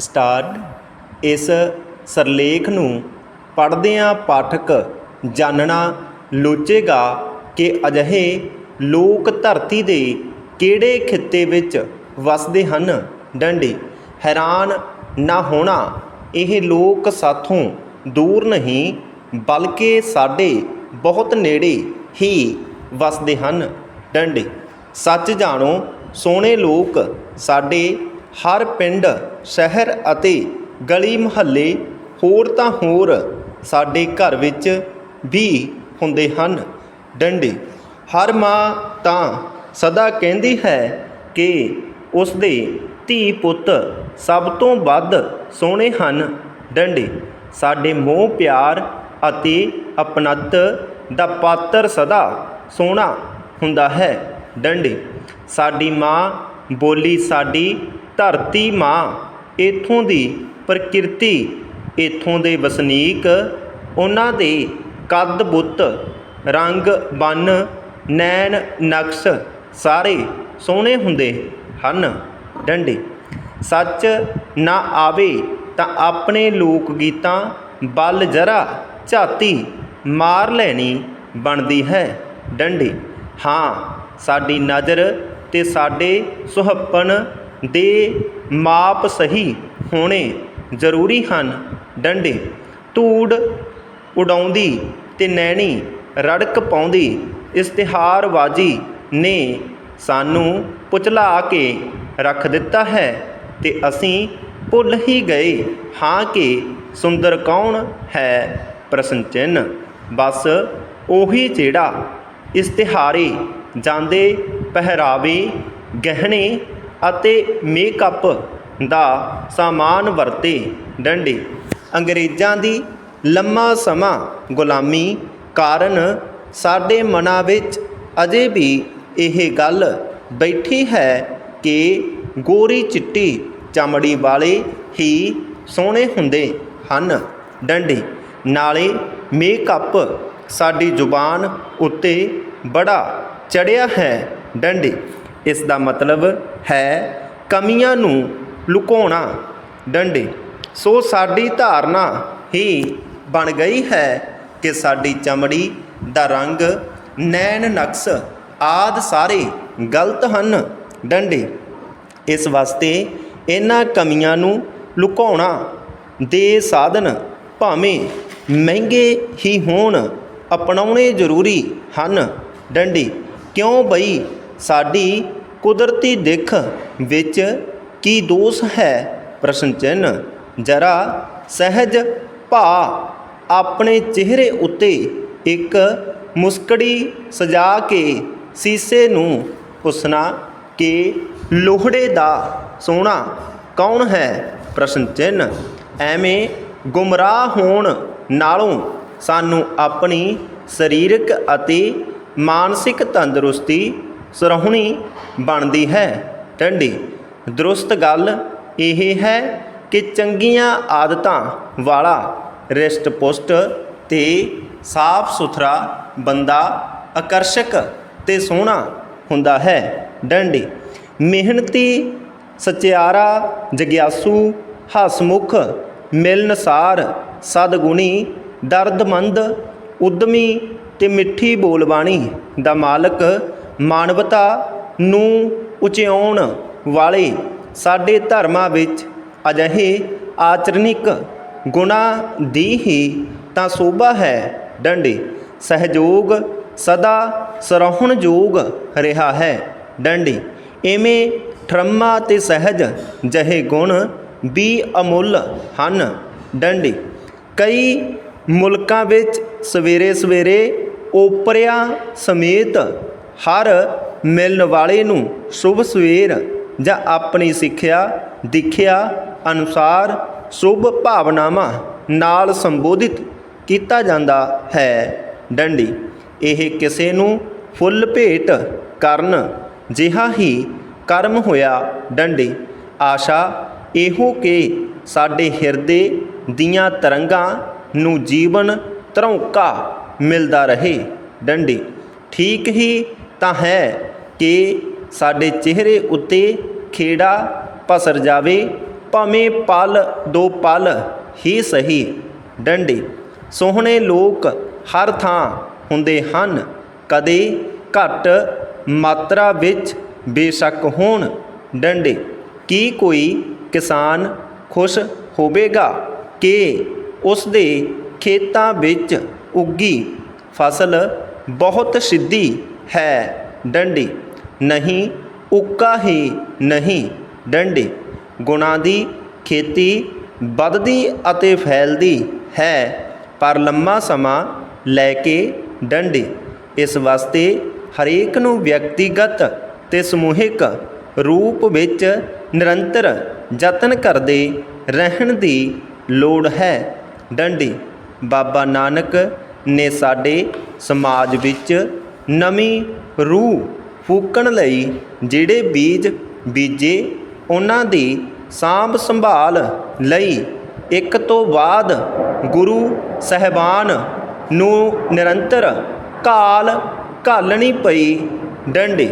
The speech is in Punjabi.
ਸਟਾਰਟ ਇਸ ਸਿਰਲੇਖ ਨੂੰ ਪੜ੍ਹਦਿਆਂ ਪਾਠਕ ਜਾਣਨਾ ਲੋਚੇਗਾ ਕਿ ਅਜਿਹੇ ਲੋਕ ਧਰਤੀ ਦੇ ਕਿਹੜੇ ਖਿੱਤੇ ਵਿੱਚ ਵਸਦੇ ਹਨ। ਡੰਡੀ, ਹੈਰਾਨ ਨਾ ਹੋਣਾ, ਇਹ ਲੋਕ ਸਾਥੋਂ ਦੂਰ ਨਹੀਂ, ਬਲਕਿ ਸਾਡੇ ਬਹੁਤ ਨੇੜੇ ਹੀ ਵਸਦੇ ਹਨ। ਡੰਡੀ, ਸੱਚ ਜਾਣੋ, ਸੋਹਣੇ ਲੋਕ ਸਾਡੇ ਹਰ ਪਿੰਡ, ਸ਼ਹਿਰ ਅਤੇ ਗਲੀ ਮੁਹੱਲੇ ਹੋਰ ਤਾਂ ਹੋਰ ਸਾਡੇ ਘਰ ਵਿੱਚ ਵੀ ਹੁੰਦੇ ਹਨ। ਡੰਡੇ, ਹਰ ਮਾਂ ਤਾਂ ਸਦਾ ਕਹਿੰਦੀ ਹੈ ਕਿ ਉਸ ਦੇ ਧੀ ਪੁੱਤ ਸਭ ਤੋਂ ਵੱਧ ਸੋਹਣੇ ਹਨ। ਡੰਡੇ, ਸਾਡੇ ਮੋਹ ਪਿਆਰ ਅਤੇ ਅਪਣੱਤ ਦਾ ਪਾਤਰ ਸਦਾ ਸੋਹਣਾ ਹੁੰਦਾ ਹੈ। ਡੰਡੇ, ਸਾਡੀ ਮਾਂ ਬੋਲੀ ਸਾਡੀ ਧਰਤੀ ਮਾਂ ਇੱਥੋਂ ਦੀ ਪ੍ਰਕਿਰਤੀ ਇੱਥੋਂ ਦੇ ਵਸਨੀਕ, ਉਹਨਾਂ ਦੇ ਕੱਦ ਬੁੱਤ ਰੰਗ, ਬੰਨ, ਨੈਣ, ਨਕਸ਼ ਸਾਰੇ ਸੋਹਣੇ ਹੁੰਦੇ ਹਨ। ਡੰਡੇ। ਸੱਚ ਨਾ ਆਵੇ ਤਾਂ ਆਪਣੇ ਲੋਕ ਗੀਤਾਂ ਬਲ ਜਰਾ ਝਾਤੀ ਮਾਰ ਲੈਣੀ ਬਣਦੀ ਹੈ। ਡੰਡੇ। ਹਾਂ, ਸਾਡੀ ਨਜ਼ਰ ਤੇ ਸਾਡੇ ਸੁਹੱਪਣ ਦੇ ਮਾਪ ਸਹੀ ਹੋਣੇ ਜ਼ਰੂਰੀ ਹਨ। ਡੰਡੇ, ਧੂੜ ਉਡਾਉਂਦੀ ਤੇ ਨੈਣੀ ਰੜਕ ਪਾਉਂਦੀ, ਇਸ਼ਤਿਹਾਰਬਾਜ਼ੀ ਨੇ ਸਾਨੂੰ ਪੁਚਲਾ ਕੇ ਰੱਖ ਦਿੱਤਾ ਹੈ ਤੇ ਅਸੀਂ ਭੁੱਲ ਹੀ ਗਏ ਹਾਂ ਕਿ ਸੁੰਦਰ ਕੌਣ ਹੈ ਪ੍ਰਸ਼ਨ ਚਿੰਨ੍ਹ ਬਸ ਉਹੀ ਜਿਹੜਾ ਇਸ਼ਤਿਹਾਰੇ ਜਾਂਦੇ, ਪਹਿਰਾਵੇ, ਗਹਿਣੇ ਅਤੇ ਮੇਕਅਪ ਦਾ ਸਾਮਾਨ ਵਰਤੇ। ਡੰਡੇ। ਅੰਗਰੇਜ਼ਾਂ ਦੀ ਲੰਮਾ ਸਮਾਂ ਗੁਲਾਮੀ ਕਾਰਨ ਸਾਡੇ ਮਨਾਂ ਵਿੱਚ ਅਜੇ ਵੀ ਇਹ ਗੱਲ ਬੈਠੀ ਹੈ ਕਿ ਗੋਰੀ ਚਿੱਟੀ ਚਮੜੀ ਵਾਲੇ ਹੀ ਸੋਹਣੇ ਹੁੰਦੇ ਹਨ। ਡੰਡੀ। ਨਾਲੇ ਮੇਕਅਪ ਸਾਡੀ ਜ਼ੁਬਾਨ ਉੱਤੇ ਬੜਾ ਚੜਿਆ ਹੈ। ਡੰਡੇ। ਇਸ ਦਾ ਮਤਲਬ ਹੈ ਕਮੀਆਂ ਨੂੰ ਲੁਕਾਉਣਾ। ਡੰਡੇ, ਸੋ ਸਾਡੀ ਧਾਰਨਾ ਹੀ ਬਣ ਗਈ ਹੈ ਕਿ ਸਾਡੀ ਚਮੜੀ ਦਾ ਰੰਗ, ਨੈਣ ਨਕਸ਼ ਆਦ ਸਾਰੇ ਗਲਤ ਹਨ। ਡੰਡੇ, ਇਸ ਵਾਸਤੇ ਇਹਨਾਂ ਕਮੀਆਂ ਨੂੰ ਲੁਕਾਉਣਾ ਦੇ ਸਾਧਨ ਭਾਵੇਂ ਮਹਿੰਗੇ ਹੀ ਹੋਣ, ਅਪਣਾਉਣੇ ਜ਼ਰੂਰੀ ਹਨ। ਡੰਡੇ, ਕਿਉਂ ਬਈ ਸਾਡੀ ਕੁਦਰਤੀ ਦਿੱਖ ਵਿੱਚ ਕੀ ਦੋਸ਼ ਹੈ? ਪ੍ਰਸ਼ਨ ਚਿੰਨ੍ਹ। ਜਰਾ ਸਹਿਜ ਭਾ ਆਪਣੇ ਚਿਹਰੇ ਉੱਤੇ ਇੱਕ ਮੁਸਕੜੀ ਸਜਾ ਕੇ ਸੀਸੇ ਨੂੰ ਪੁੱਛਣਾ ਕਿ ਲੋਹੜੇ ਦਾ ਸੋਹਣਾ ਕੌਣ ਹੈ? ਪ੍ਰਸ਼ਨ ਚਿੰਨ੍ਹ। ਐਵੇਂ ਗੁੰਮਰਾਹ ਹੋਣ ਨਾਲੋਂ ਸਾਨੂੰ ਆਪਣੀ ਸਰੀਰਕ ਅਤੇ ਮਾਨਸਿਕ ਤੰਦਰੁਸਤੀ ਸਰਹੁਣੀ ਬਣਦੀ ਹੈ। ਡੰਡੀ ਦਰੁਸਤ ਗੱਲ ਇਹ ਹੈ ਕਿ ਚੰਗੀਆਂ ਆਦਤਾਂ ਵਾਲਾ ਰਿਸ਼ਟ ਪੁਸ਼ਟ ਤੇ ਸਾਫ਼ ਸੁਥਰਾ ਬੰਦਾ ਆਕਰਸ਼ਕ ਤੇ ਸੋਹਣਾ ਹੁੰਦਾ ਹੈ। ਡੰਡੀ, ਮਿਹਨਤੀ, ਸਚਿਆਰਾ, ਜਗਿਆਸੂ, ਹਸਮੁਖ, ਮਿਲਨਸਾਰ, ਸਦਗੁਣੀ, ਦਰਦਮੰਦ, ਉਦਮੀ ਤੇ ਮਿੱਠੀ ਬੋਲਬਾਣੀ ਦਾ ਮਾਲਕ ਮਾਨਵਤਾ ਨੂੰ ਉਚਿਆਉਣ ਵਾਲੇ ਸਾਡੇ ਧਰਮਾਂ ਵਿੱਚ ਅਜਿਹੇ ਆਚਰਣਿਕ ਗੁਣਾਂ ਦੀ ਹੀ ਤਾਂ ਸੋਭਾ ਹੈ ਡੰਡੀ। ਸਹਿਯੋਗ ਸਦਾ ਸਰਾਹੁਣਯੋਗ ਰਿਹਾ ਹੈ ਡੰਡੀ। ਇਵੇਂ ਠਰਮਾ ਤੇ ਸਹਿਜ ਜਹੇ ਗੁਣ ਵੀ ਅਮੁੱਲ ਹਨ ਡੰਡੀ। ਕਈ ਮੁਲਕਾਂ ਵਿੱਚ ਸਵੇਰੇ ਸਵੇਰੇ ਓਪਰਿਆਂ ਸਮੇਤ ਹਰ ਮਿਲਣ ਵਾਲੇ ਨੂੰ ਸ਼ੁਭ ਸਵੇਰ ਜਾਂ ਆਪਣੀ ਸਿੱਖਿਆ, ਦਿਖਿਆ ਅਨੁਸਾਰ ਸ਼ੁਭ ਭਾਵਨਾਵਾਂ ਨਾਲ ਸੰਬੋਧਿਤ ਕੀਤਾ ਜਾਂਦਾ ਹੈ। ਡੰਡੀ, ਇਹ ਕਿਸੇ ਨੂੰ ਫੁੱਲ ਭੇਟ ਕਰਨ ਜਿਹਾ ਹੀ ਕਰਮ ਹੋਇਆ। ਡੰਡੀ, ਆਸ਼ਾ, ਇਹੋ ਕਿ ਸਾਡੇ ਹਿਰਦੇ ਦੀਆਂ ਤਰੰਗਾਂ ਨੂੰ ਜੀਵਨ ਤਰੌਂਕਾ ਮਿਲਦਾ ਰਹੇ। ਡੰਡੀ, ਠੀਕ ਹੀ ਤਾਂ ਹੈ ਕਿ ਸਾਡੇ ਚਿਹਰੇ ਉੱਤੇ ਖੇੜਾ ਪਸਰ ਜਾਵੇ, ਭਾਵੇਂ ਪਲ ਦੋ ਪਲ ਹੀ ਸਹੀ ਡੰਡੇ। ਸੋਹਣੇ ਲੋਕ ਹਰ ਥਾਂ ਹੁੰਦੇ ਹਨ, ਕਦੇ ਘੱਟ ਮਾਤਰਾ ਵਿੱਚ ਬੇਸ਼ੱਕ ਹੋਣ ਡੰਡੇ। ਕੀ ਕੋਈ ਕਿਸਾਨ ਖੁਸ਼ ਹੋਵੇਗਾ ਕਿ ਉਸ ਦੇ ਖੇਤਾਂ ਵਿੱਚ ਉੱਗੀ ਫਸਲ ਬਹੁਤ ਸਿੱਧੀ ਹੈ। ਡੰਡੀ। ਨਹੀਂ, ਉੱਕਾ ਹੀ ਨਹੀਂ। ਡੰਡੀ। ਗੁਣਾਂ ਦੀ ਖੇਤੀ ਵੱਧਦੀ ਅਤੇ ਫੈਲਦੀ ਹੈ, ਪਰ ਲੰਮਾ ਸਮਾਂ ਲੈ ਕੇ ਡੰਡੀ। ਇਸ ਵਾਸਤੇ ਹਰੇਕ ਨੂੰ ਵਿਅਕਤੀਗਤ ਤੇ ਸਮੂਹਿਕ ਰੂਪ ਵਿੱਚ ਨਿਰੰਤਰ ਯਤਨ ਕਰਦੇ ਰਹਿਣ ਦੀ ਲੋੜ ਹੈ। ਡੰਡੀ। ਬਾਬਾ ਨਾਨਕ ਨੇ ਸਾਡੇ ਸਮਾਜ ਵਿੱਚ ਨਵੀਂ ਰੂਹ ਫੂਕਣ ਲਈ ਜਿਹੜੇ ਬੀਜ ਬੀਜੇ, ਉਹਨਾਂ ਦੀ ਸਾਂਭ ਸੰਭਾਲ ਲਈ ਇੱਕ ਤੋਂ ਬਾਅਦ ਗੁਰੂ ਸਹਿਬਾਨ ਨੂੰ ਨਿਰੰਤਰ ਘਾਲ ਘਾਲਣੀ ਪਈ ਡੰਡੇ।